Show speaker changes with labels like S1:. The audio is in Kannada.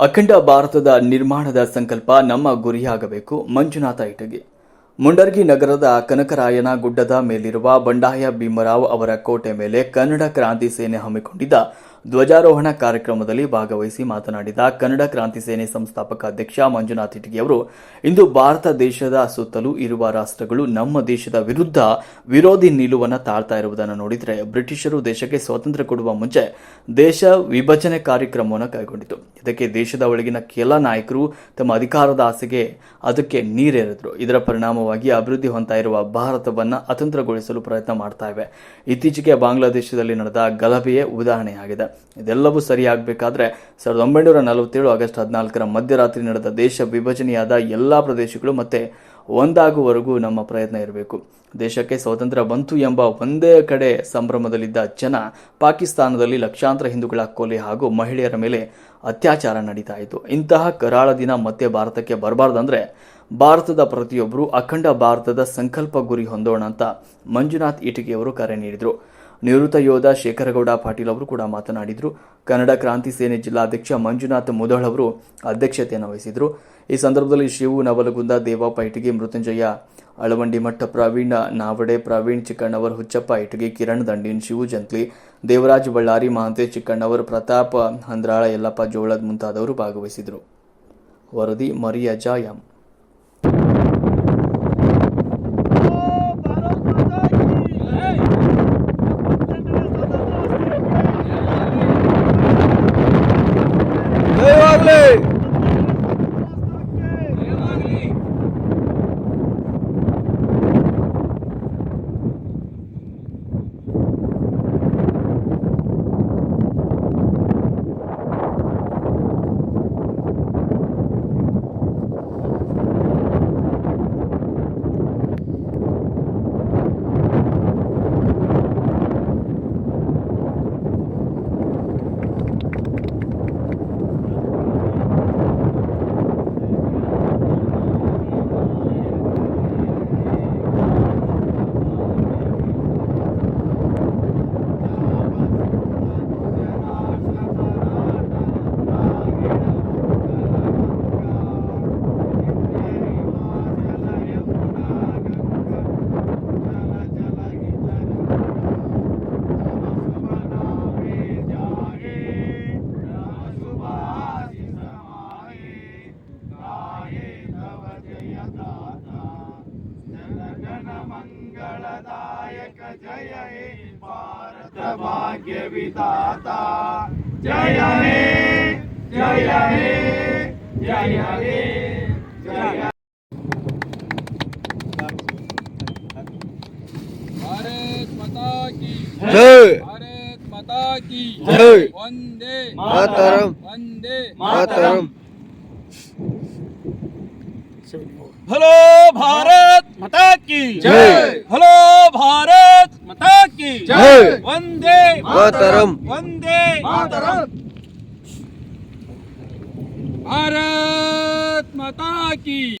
S1: ಅಖಂಡ ಭಾರತದ ನಿರ್ಮಾಣದ ಸಂಕಲ್ಪ ನಮ್ಮ ಗುರಿಯಾಗಬೇಕು. ಮಂಜುನಾಥ ಇಟಗಿ. ಮುಂಡರ್ಗಿ ನಗರದ ಕನಕರಾಯನ ಗುಡ್ಡದ ಮೇಲಿರುವ ಬಂಡಾಯ ಭೀಮರಾವ್ ಅವರ ಕೋಟೆ ಮೇಲೆ ಕನ್ನಡ ಕ್ರಾಂತಿ ಸೇನೆ ಹಮ್ಮಿಕೊಂಡಿದ್ದ ಧ್ವಜಾರೋಹಣ ಕಾರ್ಯಕ್ರಮದಲ್ಲಿ ಭಾಗವಹಿಸಿ ಮಾತನಾಡಿದ ಕನ್ನಡ ಕ್ರಾಂತಿ ಸೇನೆ ಸಂಸ್ಥಾಪಕ ಅಧ್ಯಕ್ಷ ಮಂಜುನಾಥ್ ಇಟಗಿ ಅವರು, ಇಂದು ಭಾರತ ದೇಶದ ಸುತ್ತಲೂ ಇರುವ ರಾಷ್ಟ್ರಗಳು ನಮ್ಮ ದೇಶದ ವಿರುದ್ಧ ವಿರೋಧಿ ನಿಲುವನ್ನು ತಾಳ್ತಾ ಇರುವುದನ್ನು ನೋಡಿದರೆ ಬ್ರಿಟಿಷರು ದೇಶಕ್ಕೆ ಸ್ವಾತಂತ್ರ್ಯ ಕೊಡುವ ಮುಂಚೆ ದೇಶ ವಿಭಜನೆ ಕಾರ್ಯಕ್ರಮವನ್ನು ಕೈಗೊಂಡಿತು. ಇದಕ್ಕೆ ದೇಶದ ಒಳಗಿನ ಕೆಲ ನಾಯಕರು ತಮ್ಮ ಅಧಿಕಾರದ ಆಸೆಗೆ ಅದಕ್ಕೆ ನೀರೇರಿದ್ರು. ಇದರ ಪರಿಣಾಮವಾಗಿ ಅಭಿವೃದ್ಧಿ ಹೊಂದ್ತಾ ಇರುವ ಭಾರತವನ್ನು ಅತಂತ್ರಗೊಳಿಸಲು ಪ್ರಯತ್ನ ಮಾಡ್ತಾ ಇವೆ. ಇತ್ತೀಚೆಗೆ ಬಾಂಗ್ಲಾದೇಶದಲ್ಲಿ ನಡೆದ ಗಲಭೆಯೇ ಉದಾಹರಣೆಯಾಗಿದೆ. ಇದೆಲ್ಲವೂ ಸರಿಯಾಗಬೇಕಾದ್ರೆ ಸಾವಿರದ ಒಂಬೈನೂರ ನಲವತ್ತೇಳು ಆಗಸ್ಟ್ ಹದಿನಾಲ್ಕರ ಮಧ್ಯರಾತ್ರಿ ನಡೆದ ದೇಶ ವಿಭಜನೆಯಾದ ಎಲ್ಲಾ ಪ್ರದೇಶಗಳು ಮತ್ತೆ ಒಂದಾಗುವವರೆಗೂ ನಮ್ಮ ಪ್ರಯತ್ನ ಇರಬೇಕು. ದೇಶಕ್ಕೆ ಸ್ವಾತಂತ್ರ್ಯ ಬಂತು ಎಂಬ ಒಂದೇ ಕಡೆ ಸಂಭ್ರಮದಲ್ಲಿದ್ದ ಜನ ಪಾಕಿಸ್ತಾನದಲ್ಲಿ ಲಕ್ಷಾಂತರ ಹಿಂದೂಗಳ ಕೊಲೆ ಹಾಗೂ ಮಹಿಳೆಯರ ಮೇಲೆ ಅತ್ಯಾಚಾರ ನಡೀತಾ ಇತ್ತು. ಇಂತಹ ಕರಾಳ ದಿನ ಮತ್ತೆ ಭಾರತಕ್ಕೆ ಬರಬಾರ್ದಂದ್ರೆ ಭಾರತದ ಪ್ರತಿಯೊಬ್ಬರು ಅಖಂಡ ಭಾರತದ ಸಂಕಲ್ಪ ಗುರಿ ಹೊಂದೋಣ ಅಂತ ಮಂಜುನಾಥ್ ಇಟಗಿಯವರು ಕರೆ ನೀಡಿದರು. ನಿವೃತ್ತ ಯೋಧ ಶೇಖರಗೌಡ ಪಾಟೀಲ್ ಅವರು ಕೂಡ ಮಾತನಾಡಿದರು. ಕನ್ನಡ ಕ್ರಾಂತಿ ಸೇನೆ ಜಿಲ್ಲಾಧ್ಯಕ್ಷ ಮಂಜುನಾಥ್ ಮುದಳ್ ಅವರು ಅಧ್ಯಕ್ಷತೆಯನ್ನು ವಹಿಸಿದರು. ಈ ಸಂದರ್ಭದಲ್ಲಿ ಶಿವು ನವಲಗುಂದ ದೇವಪ್ಪ ಇಟಗಿ, ಮೃತ್ಯುಂಜಯ ಅಳವಂಡಿ ಮಠ, ಪ್ರವೀಣ್ ನಾವಡೆ, ಪ್ರವೀಣ್ ಚಿಕ್ಕಣ್ಣವರ್ ಹುಚ್ಚಪ್ಪ ಇಟಗಿ, ಕಿರಣ್ ದಂಡಿನ್, ಶಿವು ಜಂತ್ಲಿ, ದೇವರಾಜ್ ಬಳ್ಳಾರಿ ಮಹಂತೆ ಚಿಕ್ಕಣ್ಣವರ್, ಪ್ರತಾಪ್ ಹಂದ್ರಾಳ ಯಲ್ಲಪ್ಪ ಜೋಳದ್ ಮುಂತಾದವರು ಭಾಗವಹಿಸಿದರು. ವರದಿ ಮರಿಯಜ ಎಂ
S2: হবে
S3: मंगलदायक जय हे भारत भाग्य विधाता जय हे जय हे जय हे जय
S4: भारत माता की
S2: जय।
S4: भारत माता की
S2: जय।
S4: वंदे।
S2: मातरम।
S4: वंदे।
S2: मातरम।
S4: हेलो। की। जय। हेलो भारत माता की। जय। वंदे मातरम। वंदे मातरम। भारत माता की।